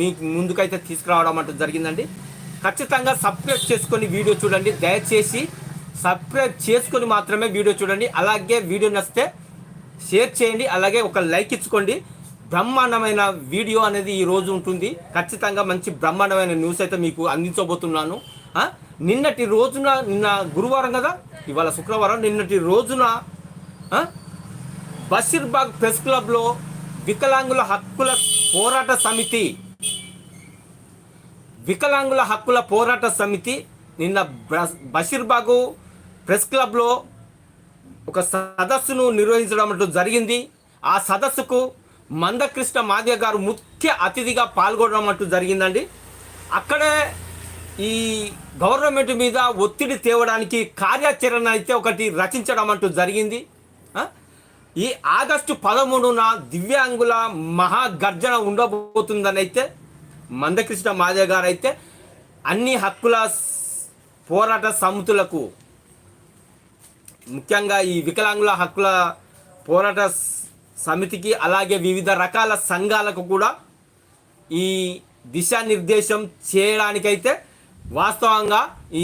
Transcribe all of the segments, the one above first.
మీకు ముందుకైతే తీసుకురావడం అంటూ జరిగిందండి. ఖచ్చితంగా సబ్స్క్రైబ్ చేసుకొని వీడియో చూడండి. దయచేసి సబ్స్క్రైబ్ చేసుకొని మాత్రమే వీడియో చూడండి. అలాగే వీడియో నచ్చితే షేర్ చేయండి. అలాగే ఒక లైక్ ఇచ్చుకోండి. బ్రహ్మాండమైన వీడియో అనేది ఈ రోజు ఉంటుంది. ఖచ్చితంగా మంచి బ్రహ్మాండమైన న్యూస్ అయితే మీకు అందించబోతున్నాను. నిన్నటి రోజున నిన్న గురువారం కదా? ఇవాళ శుక్రవారం. నిన్నటి రోజున బషీర్బాగ్ ప్రెస్ క్లబ్లో వికలాంగుల హక్కుల పోరాట సమితి వికలాంగుల హక్కుల పోరాట సమితి నిన్న బషీర్బాగు ప్రెస్ క్లబ్లో ఒక సదస్సును నిర్వహించడం జరిగింది. ఆ సదస్సుకు మందకృష్ణ మాధ్య గారు ముఖ్య అతిథిగా పాల్గొనడం అంటూ జరిగిందండి. అక్కడే ఈ గవర్నమెంట్ మీద ఒత్తిడి తేవడానికి కార్యాచరణ అయితే ఒకటి రచించడం అంటూ జరిగింది. ఈ ఆగస్టు పదమూడున దివ్యాంగుల మహాగర్జన ఉండబోతుందని అయితే మందకృష్ణ మాదిగ గారు అయితే అన్ని హక్కుల పోరాట సమితులకు ముఖ్యంగా ఈ వికలాంగుల హక్కుల పోరాట సమితికి అలాగే వివిధ రకాల సంఘాలకు కూడా ఈ దిశానిర్దేశం చేయడానికైతే వాస్తవంగా ఈ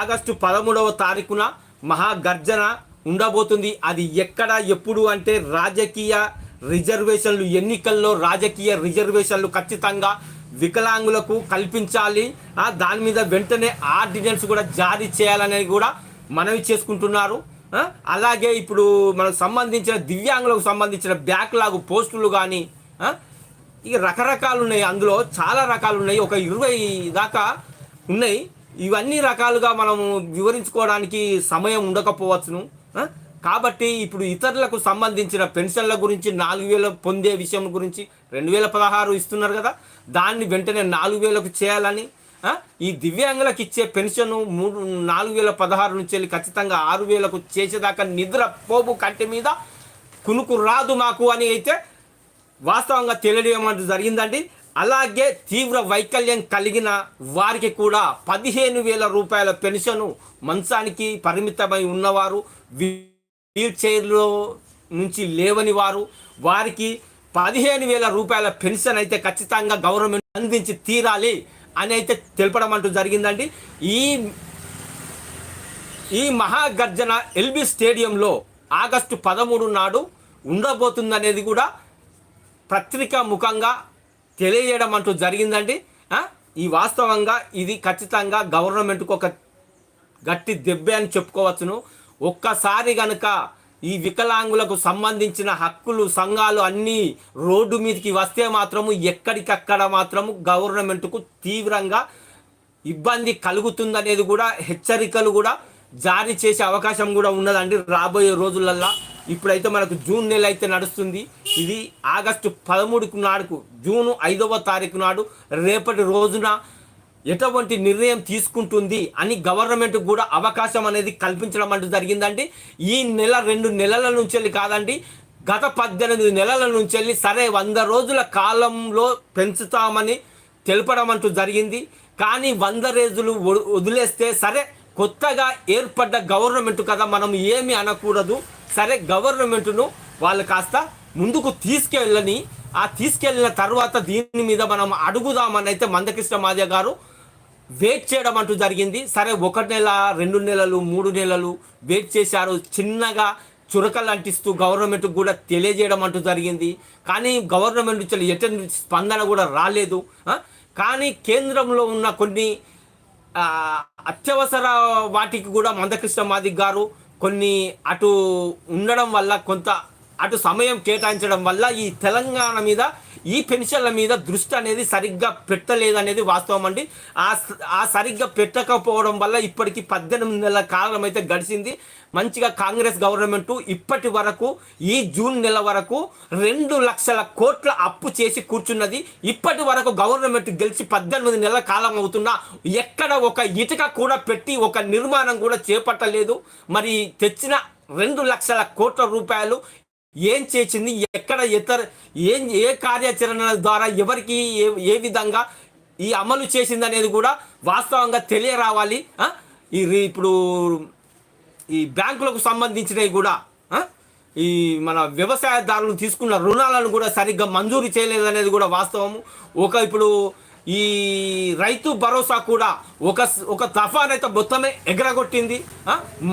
ఆగస్టు పదమూడవ తారీఖున మహాగర్జన ఉండబోతుంది. అది ఎక్కడ ఎప్పుడు అంటే రాజకీయ రిజర్వేషన్లు ఎన్నికల్లో రాజకీయ రిజర్వేషన్లు ఖచ్చితంగా వికలాంగులకు కల్పించాలి. దాని మీద వెంటనే ఆర్డినెన్స్ కూడా జారీ చేయాలనేది కూడా మనవి చేసుకుంటున్నారు. అలాగే ఇప్పుడు మనకు సంబంధించిన దివ్యాంగులకు సంబంధించిన బ్యాక్లాగ్ పోస్టులు కానీ ఇక రకరకాలు ఉన్నాయి. అందులో చాలా రకాలు ఉన్నాయి. ఒక ఇరవై దాకా ఉన్నాయి. ఇవన్నీ రకాలుగా మనము వివరించుకోవడానికి సమయం ఉండకపోవచ్చును. కాబట్టి ఇప్పుడు ఇతరులకు సంబంధించిన పెన్షన్ల గురించి నాలుగు వేల పొందే విషయం గురించి రెండు వేల పదహారు ఇస్తున్నారు కదా దాన్ని వెంటనే నాలుగు వేలకు చేయాలని ఈ దివ్యాంగులకు ఇచ్చే పెన్షన్ మూడు నాలుగు వేల పదహారు నుంచి వెళ్ళి ఖచ్చితంగా ఆరు వేలకు చేసేదాకా నిద్ర పోపు కంటి మీద కునుకు రాదు మాకు అని అయితే వాస్తవంగా తెలియడం జరిగిందండి. అలాగే తీవ్ర వైకల్యం కలిగిన వారికి కూడా పదిహేను వేల రూపాయల పెన్షను మంచానికి పరిమితమై ఉన్నవారు వీల్ చైర్లో నుంచి లేవని వారు వారికి పదిహేను వేల రూపాయల పెన్షన్ అయితే ఖచ్చితంగా గవర్నమెంట్ అందించి తీరాలి అని అయితే తెలపడం అంటూ జరిగిందండి. ఈ ఈ మహాగర్జన ఎల్బీ స్టేడియంలో ఆగస్టు పదమూడు నాడు ఉండబోతుందనేది కూడా పత్రికా ముఖంగా తెలియజేయడం అంటూ జరిగిందండి. ఈ వాస్తవంగా ఇది ఖచ్చితంగా గవర్నమెంట్కు ఒక గట్టి దెబ్బే అని చెప్పుకోవచ్చును. ఒక్కసారి గనక ఈ వికలాంగులకు సంబంధించిన హక్కులు సంఘాలు అన్నీ రోడ్డు మీదకి వస్తే మాత్రము ఎక్కడికక్కడ మాత్రము గవర్నమెంట్కు తీవ్రంగా ఇబ్బంది కలుగుతుందనేది కూడా హెచ్చరికలు కూడా జారీ చేసే అవకాశం కూడా ఉన్నదండి రాబోయే రోజులల్లో. ఇప్పుడైతే మనకు జూన్ నెల అయితే నడుస్తుంది. ఇది ఆగస్టు పదమూడుకు నాడుకు జూను ఐదవ తారీఖు నాడు రేపటి రోజున ఎటువంటి నిర్ణయం తీసుకుంటుంది అని గవర్నమెంట్ కూడా అవకాశం అనేది కల్పించడం అంటూ జరిగిందండి. ఈ నెల రెండు నెలల నుంచి వెళ్ళి కాదండి గత పద్దెనిమిది నెలల నుంచి సరే వంద రోజుల కాలంలో పెంచుతామని తెలపడం అంటూ జరిగింది. కానీ వంద రోజులు వదిలేస్తే సరే కొత్తగా ఏర్పడ్డ గవర్నమెంట్ కదా మనం ఏమి అనకూడదు. సరే గవర్నమెంట్ను వాళ్ళు కాస్త ముందుకు తీసుకెళ్ళని ఆ తీసుకెళ్ళిన తర్వాత దీని మీద మనం అడుగుదామని అయితే మందకృష్ణ మాధ్య గారు వెయిట్ చేయడం అంటూ జరిగింది. సరే ఒక నెల రెండు నెలలు మూడు నెలలు వెయిట్ చేశారు. చిన్నగా చురకలు అంటిస్తూ గవర్నమెంట్ కూడా తెలియజేయడం అంటూ జరిగింది. కానీ గవర్నమెంట్ నుంచి ఎటువంటి స్పందన కూడా రాలేదు. కానీ కేంద్రంలో ఉన్న కొన్ని అత్యవసర వాటికి కూడా మందకృష్ణ మాదిక్ గారు కొన్ని అటు ఉండడం వల్ల కొంత అటు సమయం కేటాయించడం వల్ల ఈ తెలంగాణ మీద ఈ పెన్షన్ల మీద దృష్టి అనేది సరిగ్గా పెట్టలేదనేది వాస్తవం అండి. ఆ ఆ సరిగ్గా పెట్టకపోవడం వల్ల ఇప్పటికి పద్దెనిమిది నెలల కాలం అయితే గడిచింది. మంచిగా కాంగ్రెస్ గవర్నమెంట్ ఇప్పటి వరకు ఈ జూన్ నెల వరకు రెండు లక్షల కోట్ల అప్పు చేసి కూర్చున్నది. ఇప్పటి వరకు గవర్నమెంట్ గెలిచి పద్దెనిమిది నెలల కాలం అవుతున్నా ఎక్కడ ఒక ఇటుక కూడా పెట్టి ఒక నిర్మాణం కూడా చేపట్టలేదు. మరి తెచ్చిన రెండు లక్షల కోట్ల రూపాయలు ఏం చేసింది ఎక్కడ ఇతర ఏం ఏ కార్యాచరణ ద్వారా ఎవరికి ఏ ఏ విధంగా ఈ అమలు చేసింది అనేది కూడా వాస్తవంగా తెలియరావాలి ఈ ఇప్పుడు ఈ బ్యాంకులకు సంబంధించినవి కూడా ఈ మన వ్యవసాయదారులు తీసుకున్న రుణాలను కూడా సరిగ్గా మంజూరు చేయలేదనేది కూడా వాస్తవము. ఒక ఇప్పుడు ఈ రైతు భరోసా కూడా ఒక ఒక దఫానైతే మొత్తమే ఎగరగొట్టింది.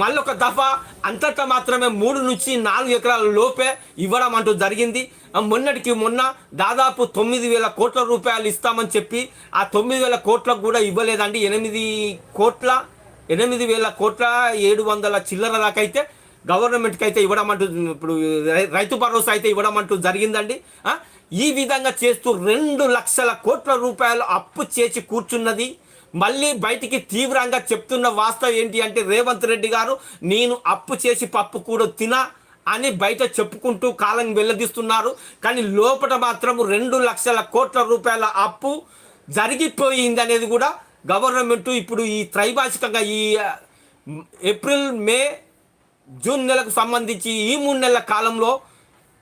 మళ్ళీ ఒక దఫా అంతట మాత్రమే మూడు నుంచి నాలుగు ఎకరాల లోపే ఇవ్వడం అంటూ జరిగింది. మొన్నటికి మొన్న దాదాపు తొమ్మిది వేల కోట్ల రూపాయలు ఇస్తామని చెప్పి ఆ తొమ్మిది వేల కోట్లకు కూడా ఇవ్వలేదండి. ఎనిమిది కోట్ల ఎనిమిది వేల కోట్ల ఏడు వందల చిల్లర దాకైతే అయితే గవర్నమెంట్కి అయితే ఇవ్వడం అంటూ ఇప్పుడు రైతు భరోసా అయితే ఇవ్వడం అంటూ జరిగిందండి ఈ విధంగా చేస్తూ రెండు లక్షల కోట్ల రూపాయలు అప్పు చేసి కూర్చున్నది. మళ్ళీ బయటికి తీవ్రంగా చెప్తున్న వాస్తవం ఏంటి అంటే రేవంత్ రెడ్డి గారు నేను అప్పు చేసి పప్పు కూడా తినా అని బయట చెప్పుకుంటూ కాలం వెళ్ళదీస్తున్నారు కానీ లోపల మాత్రం రెండు లక్షల కోట్ల రూపాయల అప్పు జరిగిపోయింది అనేది కూడా గవర్నమెంట్ ఇప్పుడు ఈ త్రైమాసికంగా ఈ ఏప్రిల్ మే జూన్ నెలకు సంబంధించి ఈ మూడు నెలల కాలంలో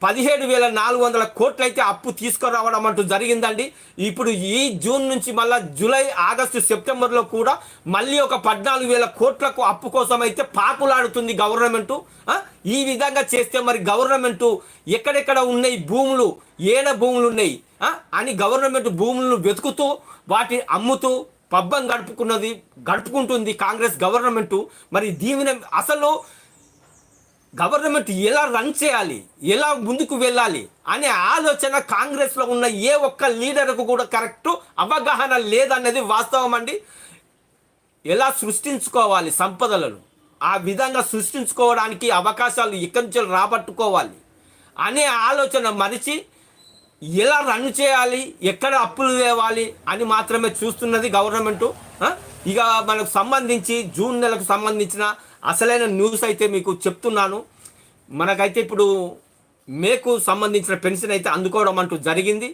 పదిహేడు వేల నాలుగు వందల కోట్లయితే అప్పు తీసుకురావడం అంటూ జరిగిందండి. ఇప్పుడు ఈ జూన్ నుంచి మళ్ళీ జూలై ఆగస్టు సెప్టెంబర్లో కూడా మళ్ళీ ఒక పద్నాలుగు వేల కోట్లకు అప్పు కోసం అయితే పాకులాడుతుంది గవర్నమెంటు. ఈ విధంగా చేస్తే మరి గవర్నమెంటు ఎక్కడెక్కడ ఉన్నాయి భూములు ఏడ భూములు ఉన్నాయి అని గవర్నమెంట్ భూములను వెతుకుతూ వాటిని అమ్ముతూ పబ్బం గడుపుకున్నది గడుపుకుంటుంది కాంగ్రెస్ గవర్నమెంటు. మరి దీనిని అసలు గవర్నమెంట్ ఎలా రన్ చేయాలి? ఎలా ముందుకు వెళ్ళాలి? అనే ఆలోచన కాంగ్రెస్లో ఉన్న ఏ ఒక్క లీడర్కు కూడా కరెక్ట్ అవగాహన లేదన్నది వాస్తవం అండి. ఎలా సృష్టించుకోవాలి సంపదలను? ఆ విధంగా సృష్టించుకోవడానికి అవకాశాలు ఇక్కడి నుంచి రాబట్టుకోవాలి అనే ఆలోచన మరిచి ఎలా రన్ చేయాలి? ఎక్కడ అప్పులు తేవాలి అని మాత్రమే చూస్తున్నది గవర్నమెంటు. ఇక మనకు సంబంధించి జూన్ నెలకు సంబంధించిన అసలైన న్యూస్ అయితే మీకు చెప్తున్నాను. మనకైతే ఇప్పుడు మేకు సంబంధించిన పెన్షన్ అయితే అందుకోవడం అంటూ జరిగింది.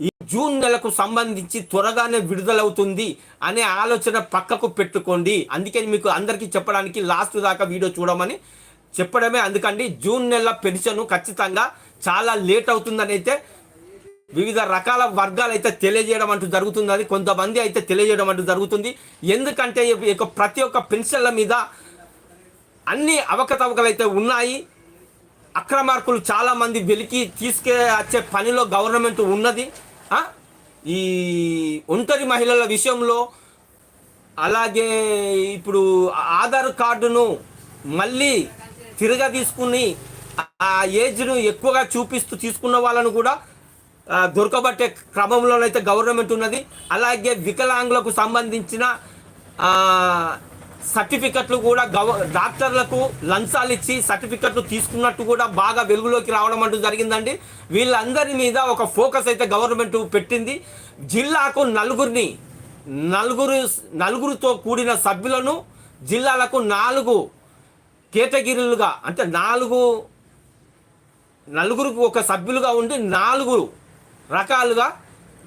ఈ జూన్ నెలకు సంబంధించి త్వరగానే విడుదలవుతుంది అనే ఆలోచన పక్కకు పెట్టుకోండి. అందుకే మీకు అందరికీ చెప్పడానికి లాస్ట్ దాకా వీడియో చూడమని చెప్పడమే. అందుకండి జూన్ నెల పెన్షన్ ఖచ్చితంగా చాలా లేట్ అవుతుందని అయితే వివిధ రకాల వర్గాలు అయితే తెలియజేయడం అంటూ జరుగుతుంది. అది కొంతమంది అయితే తెలియజేయడం అంటూ జరుగుతుంది. ఎందుకంటే ఈ ప్రతి ఒక్క పెన్షన్ల మీద అన్ని అవకతవకలు అయితే ఉన్నాయి. అక్రమార్కులు చాలామంది వెలికి తీసుకే వచ్చే పనిలో గవర్నమెంట్ ఉన్నది. ఈ ఒంటరి మహిళల విషయంలో అలాగే ఇప్పుడు ఆధార్ కార్డును మళ్ళీ తిరగ తీసుకుని ఆ ఏజ్ను ఎక్కువగా చూపిస్తూ తీసుకున్న వాళ్ళను కూడా దొరకబట్టే క్రమంలోనైతే గవర్నమెంట్ ఉన్నది. అలాగే వికలాంగులకు సంబంధించిన సర్టిఫికెట్లు కూడా గవ డాక్టర్లకు లంచాలు ఇచ్చి సర్టిఫికెట్లు తీసుకున్నట్టు కూడా బాగా వెలుగులోకి రావడం అంటూ జరిగిందండి. వీళ్ళందరి మీద ఒక ఫోకస్ అయితే గవర్నమెంట్ పెట్టింది. జిల్లాకు నలుగురిని నలుగురు నలుగురితో కూడిన సభ్యులను జిల్లాలకు నాలుగు కేటగిరీలుగా అంటే నాలుగు నలుగురికి ఒక సభ్యులుగా ఉండి నాలుగు రకాలుగా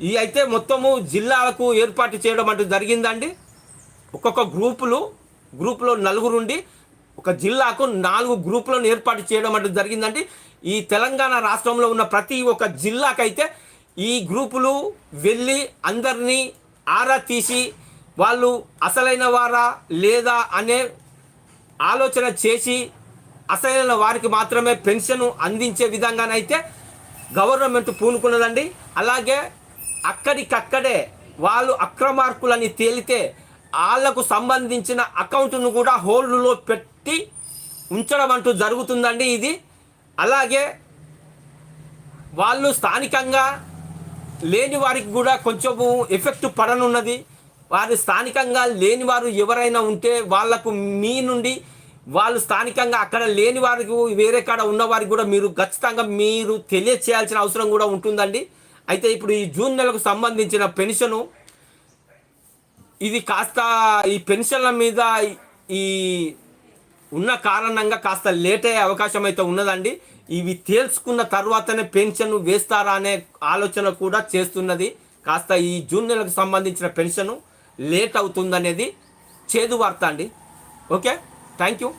ఈ అయితే మొత్తము జిల్లాలకు ఏర్పాటు చేయడం అంటూ జరిగిందండి. ఒక్కొక్క గ్రూపులు గ్రూపులో నలుగురుండి ఒక జిల్లాకు నాలుగు గ్రూపులను ఏర్పాటు చేయడం అంటూ జరిగిందండి. ఈ తెలంగాణ రాష్ట్రంలో ఉన్న ప్రతి ఒక్క జిల్లాకైతే ఈ గ్రూపులు వెళ్ళి అందరినీ ఆరా తీసి వాళ్ళు అసలైన వారా లేదా అనే ఆలోచన చేసి అసలైన వారికి మాత్రమే పెన్షన్ అందించే విధంగానైతే గవర్నమెంట్ పూనుకున్నదండి. అలాగే అక్కడికక్కడే వాళ్ళు అక్రమార్కులని తేలితే వాళ్ళకు సంబంధించిన అకౌంట్ను కూడా హోల్డ్లో పెట్టి ఉంచడం అంటూ జరుగుతుందండి ఇది. అలాగే వాళ్ళు స్థానికంగా లేని వారికి కూడా కొంచెం ఎఫెక్ట్ పడనున్నది. వారి స్థానికంగా లేని వారు ఎవరైనా ఉంటే వాళ్ళకు మీ నుండి వాళ్ళు స్థానికంగా అక్కడ లేని వారికి వేరే కాడ ఉన్న వారికి కూడా మీరు ఖచ్చితంగా మీరు తెలియచేయాల్సిన అవసరం కూడా ఉంటుందండి. అయితే ఇప్పుడు ఈ జూన్ నెలకు సంబంధించిన పెన్షను ఇది కాస్త ఈ పెన్షన్ల మీద ఈ ఉన్న కారణంగా కాస్త లేట్ అయ్యే అవకాశం అయితే ఉన్నదండి. ఇవి తేల్చుకున్న తర్వాతనే పెన్షన్ వేస్తారా అనే ఆలోచన కూడా చేస్తున్నది. కాస్త ఈ జూన్ నెలకు సంబంధించిన పెన్షన్ లేట్ అవుతుందనేది చేదు వార్త అండి. ఓకే? Thank you.